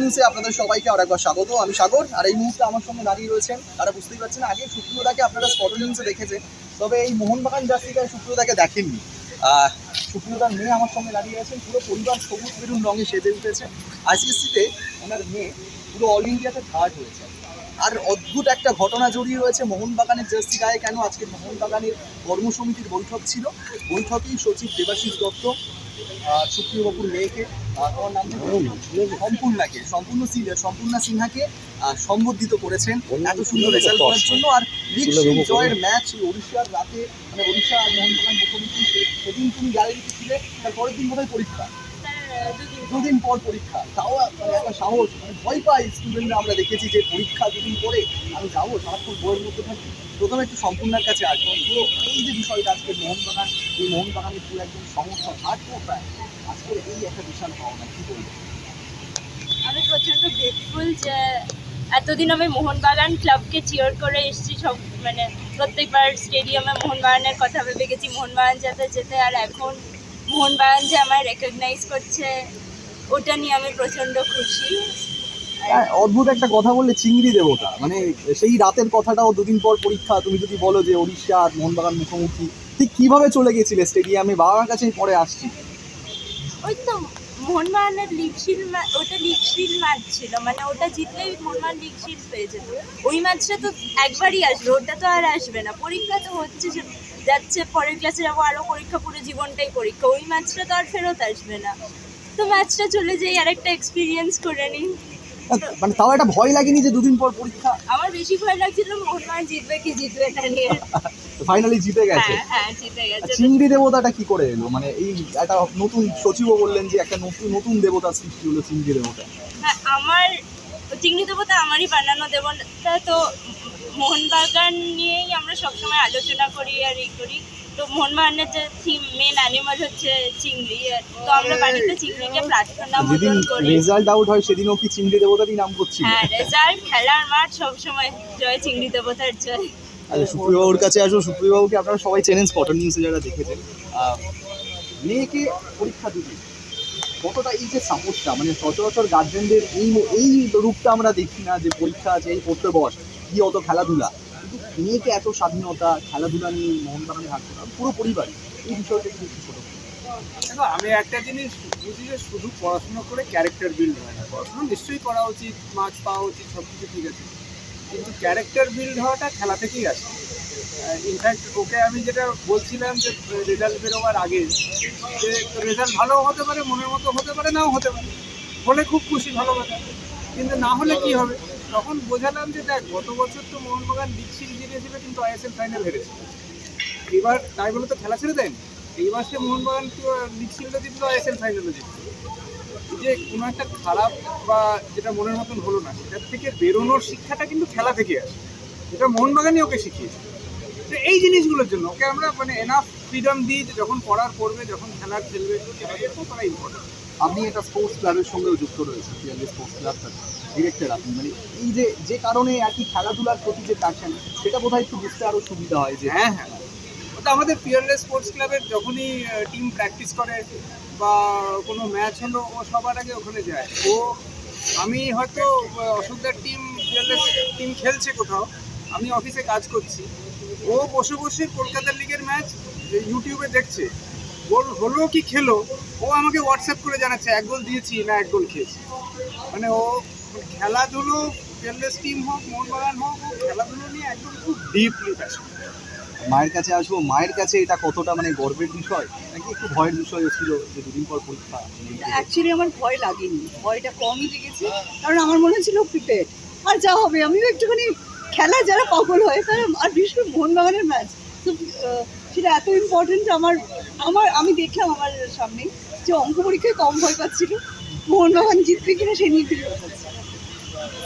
নিউজে আপনাদের সবাইকে আর একবার স্বাগত। আমি সাগর, আর এই মুহূর্তে আমার সঙ্গে দাঁড়িয়ে রয়েছেন তারা বুঝতেই পারছেন, আগে সুপ্রিয়দাকে আপনারা স্পট নিউজে দেখেছেন তবে এই মোহনবাগান জার্সিটায় সুপ্রিয়দাকে দেখেননি। সুপ্রিয়দার মেয়ে আমার সঙ্গে দাঁড়িয়ে আছেন, পুরো পরিবার সবুজ বেরুন রঙে সেজে উঠেছে। আইসিএসসিতে ওনার মেয়ে পুরো অল ইন্ডিয়াতে থার্ড হয়েছে। আর অদ্ভুত একটা ঘটনা জড়িয়ে রয়েছে মোহনবাগানের জার্সি গায়ে। কেন আজকে মোহনবাগানের কর্মসমিতির বৈঠক ছিল? বৈঠকেই সচিব দেবাশিস দত্ত সুপ্রিয় বাবুর মেয়েকে তোমার নাম সম্পূর্ণাকে সম্পূর্ণ সম্পূর্ণা সিনহাকে সম্বর্ধিত করেছেন এত সুন্দর রেজাল্ট করার জন্য। আর লিগ জয়ের ম্যাচ উড়িষ্যার রাতে মানে উড়িষ্যা আর মোহনবাগান মুখোমুখি সেদিন তুমি গ্যালারিতে ছিলে তার পরের দিন বোধহয় পরীক্ষা। দুদিন পর পরীক্ষা। তাও মানে একটা সাহস মানে ভয় পাই স্টুডেন্টরা আমরা দেখেছি যে পরীক্ষা দুদিন পরে আমি যাব, সারাক্ষণ বইয়ের মধ্যে থাকি। প্রথমে একটু সম্পূর্ণার কাছে আসব পুরো এই যে বিষয়টা, আজকে মোহনবাগান, এই মোহনবাগানের পুরো একদম সমস্যা হাট প্রায়। আজকে এই একটা বিশাল পাওনা কি বলব? আমি প্রচণ্ড গ্রেটফুল যে এতদিন আমি মোহনবাগান ক্লাবকে চিয়ার করে এসেছি। সব মানে প্রত্যেকবার স্টেডিয়ামে মোহনবাগানের কথা ভেবে গেছি। মোহনবাগান যাতে যেতে আর এখন মোহনবাগান যে আমায় রেকগনাইজ করছে ওটা নিয়ে আমি প্রচণ্ড খুশি। অদ্ভুত একটা কথা বললে চিংড়ি দেবতা মানে সেই রাতের কথাটাও দুদিন পর পরীক্ষা তুমি যদি বলো যে উড়িষ্যা আর মোহনবাগান মুখোমুখি ঠিক কীভাবে চলে গেছিলে স্টেডিয়ামে বাবার কাছেই পরে আসছি। ওই তো মোহনবাগানের লিগ শিল ওটা লিগ শিল ম্যাচ ছিল। মানে ওটা জিতলেই মোহনবাগান লিগ শিল পেয়ে যেত। ওই ম্যাচটা তো একবারই আসবে ওটা তো আর আসবে না। পরীক্ষা তো হচ্ছে যাচ্ছে পরের ক্লাসে যাব আরও পরীক্ষা পুরো জীবনটাই পরীক্ষা। ওই ম্যাচটা তো আর ফেরত আসবে না। তো ম্যাচটা চলে যাই আর একটা এক্সপিরিয়েন্স করে নিই। মানে তাও একটা ভয় লাগেনি যে দুদিন পর পরীক্ষা? আমার বেশি ভয় লাগছিল মোহনবাগান জিতবে কি জিতবে না নিয়ে। ফাইনালি জিতে গেছে। হ্যাঁ হ্যাঁ জিতে গেছে। চিংড়ি দেবতাটা কি করে এলো? মানে এই একটা নতুন সচিবও বললেন যে একটা নতুন নতুন দেবতা সৃষ্টি হলো চিংড়ি দেবতা। হ্যাঁ আমার চিংড়ি দেবতা আমারই বানানো দেবতা তো মোহনবাগান নিয়েই আমরা সবসময় আলোচনা করি আর এই করি। তো মোহনবাগানের যে থিম মেন অ্যানিমাল হচ্ছে চিংড়ি। আর তো আমরা বাড়িতে চিংড়িকে প্রার্থনা যেদিন রেজাল্ট আউট হয় সেদিনও কি চিংড়ি দেবতারই নাম করছি? হ্যাঁ রেজাল্ট খেলার মাঠ সবসময় জয় চিংড়ি দেবতার জয়। আচ্ছা সুপ্রিয়বাবুর কাছে আসো সুপ্রিয়বাবুকে আপনারা সবাই চেনেন স্পটার নিউজে যারা দেখেছেন। মেয়েকে পরীক্ষা দিতে কতটা এই যে সাপোর্টটা মানে সচরাচর গার্জেনদের এই এই রূপটা আমরা দেখি না যে পরীক্ষা আছে এই পড়তে বস। কি অত খেলাধুলা। কিন্তু মেয়েকে এত স্বাধীনতা, খেলাধুলা নিয়ে মোহনবাগানে হাঁটতে পুরো পরিবারই। এই বিষয়টা কিন্তু একটু ছোট দেখো, আমি একটা জিনিস বুঝি যে শুধু পড়াশোনা করে ক্যারেক্টার বিল্ড হয় না। পড়াশোনা নিশ্চয়ই করা উচিত মার্কস পাওয়া উচিত সব কিছু ঠিক আছে। কিন্তু ক্যারেক্টার বিল্ড হওয়াটা খেলা থেকেই আসে। ইনফ্যাক্ট ওকে আমি যেটা বলছিলাম যে রেজাল্ট বেরোবার আগে, যে রেজাল্ট ভালো হতে পারে, মনের মতো হতে পারে, নাও হতে পারে। হলে খুব খুশি, ভালো কথা। কিন্তু না হলে কি হবে? তখন বোঝালাম যে দেখ, গত বছর তো মোহনবাগান লিগ সিরিজ জিতেছিল, কিন্তু আইএসএল ফাইনাল হেরেছে। এবার তাই বলে তো খেলা ছেড়ে দেয়নি এইবার সে মোহনবাগান লিগ শিল্ডে জিতলো আইএসএল ফাইনালে জিতলো। যে কোনো একটা খারাপ বা যেটা মনের মতন হলো না, সেটার থেকে বেরোনোর শিক্ষাটা কিন্তু খেলা থেকে আসে। যেটা মোহনবাগানই ওকে শিখিয়েছে। তো এই জিনিসগুলোর জন্য ওকে আমরা মানে এনাফ ফ্রিডম দিই যে যখন পড়ার পড়বে, যখন খেলার খেলবে এটা করা ইম্পর্টেন্ট আপনি একটা স্পোর্টস ক্লাবের সঙ্গেও যুক্ত রয়েছেন পিয়ালি স্পোর্টস ক্লাবটা ডিরেক্টর আপনি। মানে এই যে যে কারণে আর কি খেলাধুলার প্রতি যে প্যাশন সেটা বোধহয় একটু বুঝতে আরও সুবিধা হয় যে হ্যাঁ হ্যাঁ। ওটা আমাদের পিয়ারলেস স্পোর্টস ক্লাবের যখনই টিম প্র্যাকটিস করে বা কোনো ম্যাচ হলো, ও সবার আগে ওখানে যায়। ও, আমি হয়তো অশোকদার টিম পিয়ারলেস টিম খেলছে কোথাও, আমি অফিসে কাজ করছি। ও বসে বসে কলকাতার লিগের ম্যাচ ইউটিউবে দেখছে। গোল হলো কি খেলো ও আমাকে হোয়াটসঅ্যাপ করে জানাচ্ছে এক গোল দিয়েছি না এক গোল খেয়েছি। মানে ও খেলাধুলো পিয়ারলেস টিম হোক মোহনবাগান হোক ও খেলাধুলো নিয়ে একদম খুব ডিপলি প্যাশন মায়ের কাছে আসব মায়ের কাছে এটা কতটা মানে গর্বের বিষয়? নাকি একটু ভয়ের বিষয় ছিল যে দুদিন পর পরীক্ষা? অ্যাকচুয়ালি আমার ভয় লাগেনি ভয়টা কমই লেগেছে কারণ আমার মনে হচ্ছিল প্রিপেয়ার আর যা হবে আমিও একটুখানি খেলা যারা পাগল হয় তারা আর বিশেষ করে মোহনবাগানের ম্যাচ তো সেটা এত ইম্পর্টেন্ট আমার আমার আমি দেখলাম আমার সামনে যে অঙ্ক পরীক্ষায় কম ভয় পাচ্ছিল মোহনবাগান জিতবে কিনা সে নিয়ে ফিরে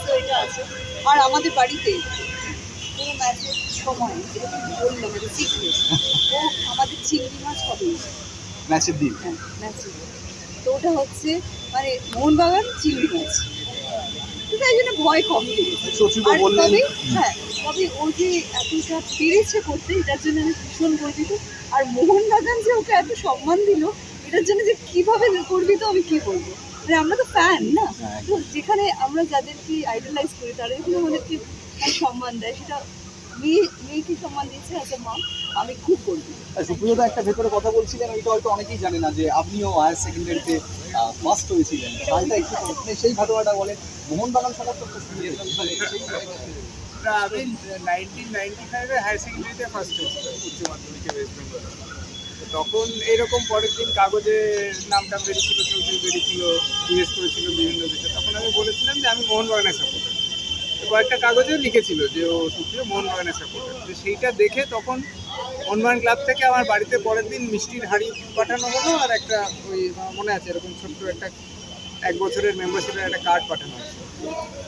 তো এটা আছে। আর আমাদের বাড়িতে কোনো ম্যাচের সময় যেটা তুমি বললাম এটা সিক্রেট ও আমাদের চিংড়ি মাছ হবে। ম্যাচের দিন। হ্যাঁ তো ওটা হচ্ছে মানে মোহনবাগান চিংড়ি মাছ। তাই জন্য ভয় কম লেগেছে। হ্যাঁ তবে ও যে এতটা পেরেছে করতে এটার জন্য আমি ভীষণ গর্বিত। আর মোহনবাগান যে ওকে এত সম্মান দিল এটার জন্য যে কীভাবে গর্বিত আমি কি বলব? মানে আমরা তো ফ্যান না। হ্যাঁ। তো যেখানে আমরা যাদেরকে আইডলাইজ করি তারা যখন আমাদেরকে মানে সম্মান দেয়। সেটা মেয়ে মেয়েকে সম্মান দিয়েছে অ্যাজ মা আমি খুব গর্বিত। সুপ্রিয়তা একটা ভেতরে কথা বলছিলেন ওইটা হয়তো অনেকেই জানে না যে আপনিও হায়ার সেকেন্ডারিতে ফার্স্ট হয়েছিলেন। একটু সেই ঘটনাটা বলেন। মোহনবাগান সমর্থক তা আমি নাইনটিন নাইনটি ফাইভে হায়ার সেকেন্ডারিতে ফার্স্ট উচ্চ মাধ্যমিকে তখন এরকম পরের দিন কাগজে নামটা বেরিয়েছিল, ছবি বেরিয়েছিল, জিজ্ঞেস করেছিল বিভিন্ন বিষয়। তখন আমি বলেছিলাম যে, আমি মোহনবাগানের সাপোর্টার কয়েকটা কাগজেও লিখেছিল যে, ও সুপ্রিয় মোহনবাগানের সাপোর্টার তো সেইটা দেখে তখন মোহনবাগান ক্লাব থেকে আমার বাড়িতে পরের দিন মিষ্টির হাড়ি পাঠানো হলো, আর একটা ওই মনে আছে, এরকম ছোট্ট একটা এক বছরের মেম্বারশিপের একটা কার্ড পাঠানো হয়েছে।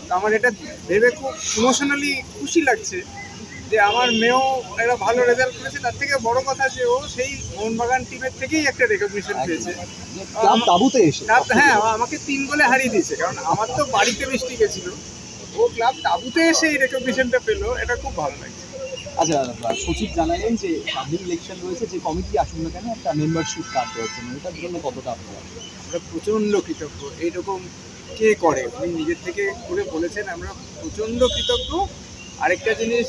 তো আমার এটা ভেবে খুব ইমোশনালি খুশি লাগছে যে আমার মেয়েও একটা ভালো রেজাল্ট করেছে। তার থেকে বড় কথা যে ও সেই মোহনবাগান টিমের থেকেই একটা রেকগনিশন পেয়েছে। তাবুতে এসে হ্যাঁ আমাকে তিন গোলে হারিয়ে দিয়েছে কারণ আমার তো বাড়িতে মিষ্টি গেছিল। ও ক্লাব তাবুতে এসে এই রেকগনিশনটা পেল এটা খুব ভালো লাগছে। আচ্ছা সচিব জানালেন যে সামনে ইলেকশন রয়েছে, যে কমিটি আসুন না কেন একটা মেম্বারশিপ কার্ড দেওয়ার জন্য। এটার জন্য কতটা আপনারা আমরা প্রচণ্ড কৃতজ্ঞ। এইরকম কে করে? উনি নিজের থেকে করে বলেছেন, আমরা প্রচণ্ড কৃতজ্ঞ। আরেকটা জিনিস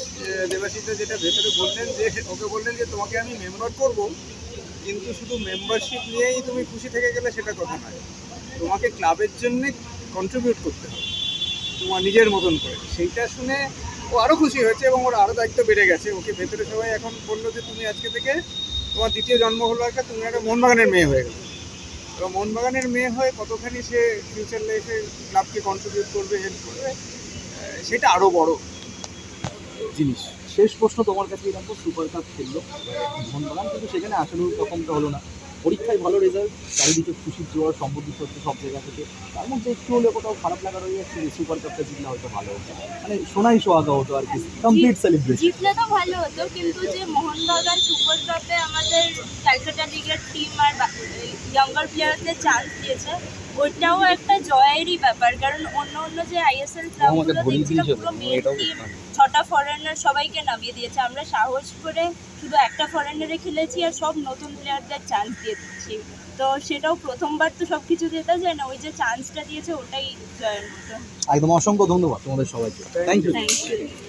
দেবাশিসদা যেটা ভেতরে বললেন যে, ওকে বললেন যে, তোমাকে আমি মেম্বার করব, কিন্তু শুধু মেম্বারশিপ নিয়েই তুমি খুশি থেকে গেলে সেটা কথা নয়। তোমাকে ক্লাবের জন্য কন্ট্রিবিউট করতে হবে। তোমার নিজের মতন করে। সেইটা শুনে ও আরও খুশি হয়েছে এবং ওর আরও দায়িত্ব বেড়ে গেছে। ওকে ভেতরে সবাই এখন বলল যে, তুমি আজকে থেকে তোমার দ্বিতীয় জন্ম হলো একটা, তুমি একটা মোহনবাগানের মেয়ে হয়ে গেলে। তো মোহনবাগানের মেয়ে হয়ে কতখানি সে ফিউচার লাইফে ক্লাবকে কন্ট্রিবিউট করবে হেল্প করবে সেটা আরও বড় জিনিস। শেষ প্রশ্ন তোমার কাছে এরকম সুপার কাপ খেললো মোহনবাগান কিন্তু সেখানে আসানোর রকমটা হলো না। পরীক্ষায় ভালো রেজাল্ট চারিদিকে খুশির জোয়ার সম্বোধিত হচ্ছে সব জায়গা থেকে। তার মধ্যে একটু হলে কোথাও খারাপ লাগা রয়ে যাচ্ছে যে সুপার কাপটা জিতলে হয়তো ভালো হতো। মানে সোনাই সোহাগা হতো আর কি কমপ্লিট সেলিব্রেশন জিতলে তো ভালো হতো কিন্তু যে মোহনবাগান সুপার কাপে আমাদের ক্যালকাটা লিগের টিম আর ইয়াঙ্গার প্লেয়ারদের চান্স দিয়েছে ওইটাও একটা জয়েরই ব্যাপার। কারণ অন্য অন্য যে আইএসএল ক্লাবগুলো দেখছিলাম পুরো মেন টিম। ছটা ফরেনার সবাইকে নামিয়ে দিয়েছে। আমরা সাহস করে শুধু একটা ফরেনারে খেলেছি আর সব নতুন প্লেয়ারদের চান্স দিয়ে দিচ্ছি। তো সেটাও প্রথমবার তো সব কিছু জেতা যায় না ওই যে চান্সটা দিয়েছে ওটাই জয়ের মতো একদম অসংখ্য ধন্যবাদ তোমাদের সবাইকে। Thank you thank you